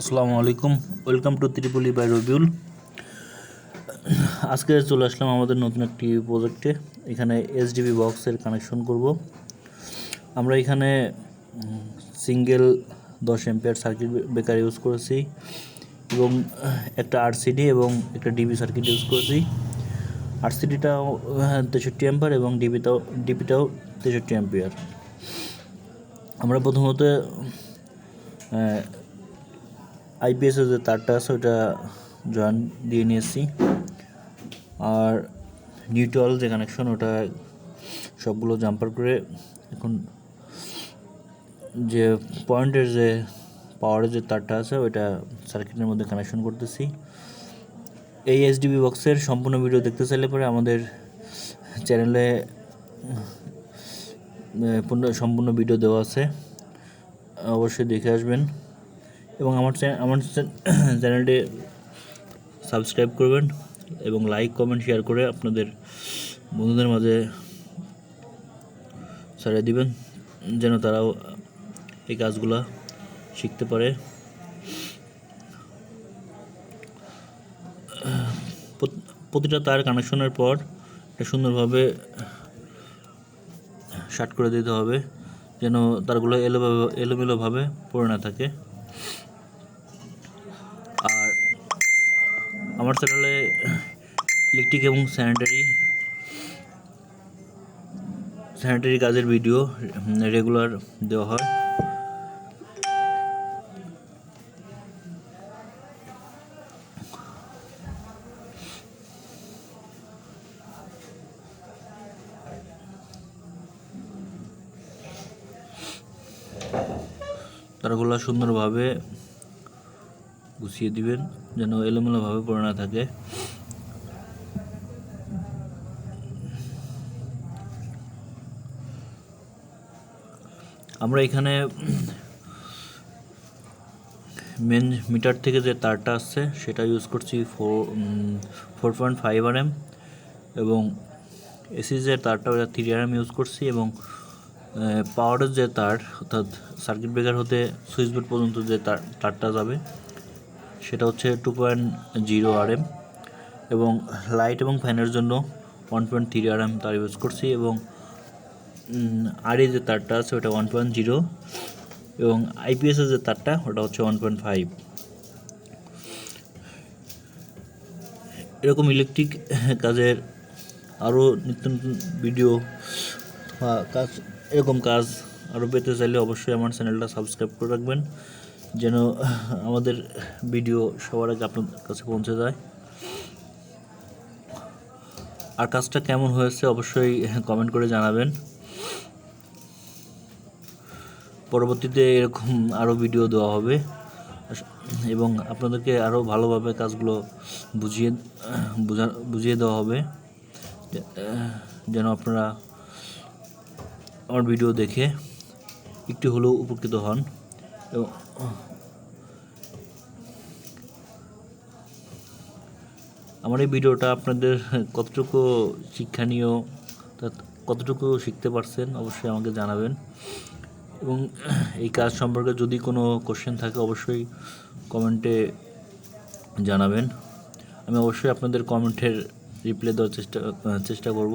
আসসালামু আলাইকুম। Welcome to ত্রিপুলি বাই রবিউল আজকে চলে আসলাম আমাদের নতুন একটি প্রজেক্টে এখানে এসডিবি বক্সের কানেকশন করব। আমরা এখানে সিঙ্গেল দশ এম্পিয়ার সার্কিট ব্রেকার ইউজ করেছি এবং একটা আরসিডি এবং একটা ডিবি সার্কিট ইউজ করেছি। আরসিডিটাও তেষট্টি অ্যাম্পিয়ার এবং ডিবিটাও ডিবিটাও তেষট্টি অ্যাম্পিয়ার আমরা প্রথমত আইপিএসের যে তারটা আছে ওটা জয়েন দিয়ে নিয়েছি। আর নিউট্রাল যে কানেকশন ওটা সবগুলো জাম্পার করে এখন যে পয়েন্টের যে পাওয়ারের যে তারটা আছে, ওইটা সার্কিটের মধ্যে কানেকশন করতেছি। এই এসডিবি বক্সের সম্পূর্ণ ভিডিও দেখতে চাইলে পরে আমাদের চ্যানেলে পূর্ণ সম্পূর্ণ ভিডিও দেওয়া আছে। অবশ্যই দেখে আসবেন। এবং আমার আমার চ্যানেলটি সাবস্ক্রাইব করবেন এবং লাইক কমেন্ট শেয়ার করে আপনাদের বন্ধুদের মাঝে ছড়িয়ে দিবেন, যেন তারাও এই কাজগুলো শিখতে পারে। প্রতিটা তার কানেকশনের পর এটা সুন্দরভাবে শার্ট করে দিতে হবে, যেন তারগুলো এলো এলোমেলোভাবে পড়ে না থাকে। আর আমার চ্যানেলে ইলেকট্রিক এবং স্যানিটারি স্যানিটারি কাজের ভিডিও রেগুলার দেওয়া হয়। তারগুলো সুন্দরভাবে গুছিয়ে দিবেন, যেন এলোমেলোভাবে পড়ে না থাকে। আমরা এখানে মেন মিটার থেকে যে তারটা আসছে, সেটা ইউজ করছি four four point five R M এবং এসি যে তারটা থ্রি আর এম ইউজ করছি এবং পাওয়ারের যে তার, অর্থাৎ সার্কিট ব্রেকার হতে সুইচ বোর্ড পর্যন্ত যে তার, তারটা যাবে, সেটা হচ্ছে two point zero R M এবং লাইট এবং ফ্যানের জন্য one point three R M তার ইউজ করছি এবং আর যে তারটা আছে ওটা ওয়ান পয়েন্ট জিরো এবং আইপিএসের যে তারটা ওটা হচ্ছে ওয়ান পয়েন্ট ফাইভ এরকম ইলেকট্রিক কাজের আরও নিত্য নতুন ভিডিও বা কাজ এরকম কাজ আরও পেতে চাইলে অবশ্যই আমার চ্যানেলটা সাবস্ক্রাইব করে রাখবেন, যেন আমাদের ভিডিও সবার আগে আপনার কাছে পৌঁছে যায়। আর কাজটা কেমন হয়েছে অবশ্যই কমেন্ট করে জানাবেন। পরবর্তীতে এরকম আরও ভিডিও দেওয়া হবে। এবং আপনাদেরকে আরও ভালোভাবে কাজগুলো বুঝিয়ে, বুঝা, বুঝিয়ে দেওয়া হবে যেন আপনারা আমার ভিডিও দেখে একটু হলেও উপকৃত হন। এবং আমার এই ভিডিওটা আপনাদের কতটুকু শিক্ষণীয় কতটুকু শিখতে পারছেন অবশ্যই আমাকে জানাবেন। এবং এই কাজ সম্পর্কে যদি কোনো কোশ্চেন থাকে অবশ্যই কমেন্টে জানাবেন। আমি অবশ্যই আপনাদের কমেন্টের রিপ্লাই দেওয়ার চেষ্টা চেষ্টা করব।